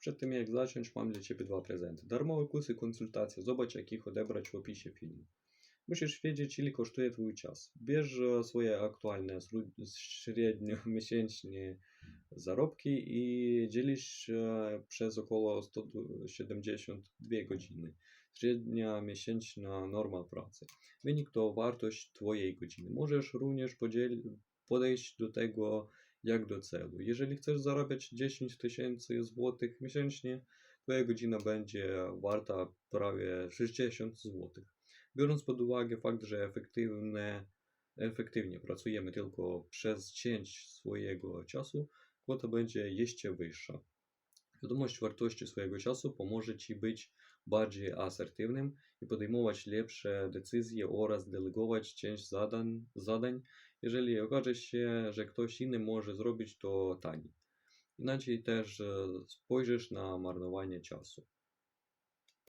Przed tym jak zacząć, mam dla Ciebie dwa prezenty. Darmowy kurs i konsultacja. Zobacz, jakich odebrać w opisie filmu. Musisz wiedzieć, ile kosztuje Twój czas. Bierz e, swoje aktualne, średniomiesięczne zarobki i dzielisz e, przez około 172 godziny. Średnia miesięczna norma pracy. Wynik to wartość Twojej godziny. Możesz również podejść do tego jak do celu. Jeżeli chcesz zarabiać 10 tysięcy złotych miesięcznie, Twoja godzina będzie warta prawie 60 złotych. Biorąc pod uwagę fakt, że efektywne, efektywnie pracujemy tylko przez część swojego czasu, kwota będzie jeszcze wyższa. Świadomość wartości swojego czasu pomoże Ci być bardziej asertywnym i podejmować lepsze decyzje oraz delegować część zadań, zadań jeżeli okaże się, że ktoś inny może zrobić to taniej. Inaczej też e, spojrzysz na marnowanie czasu.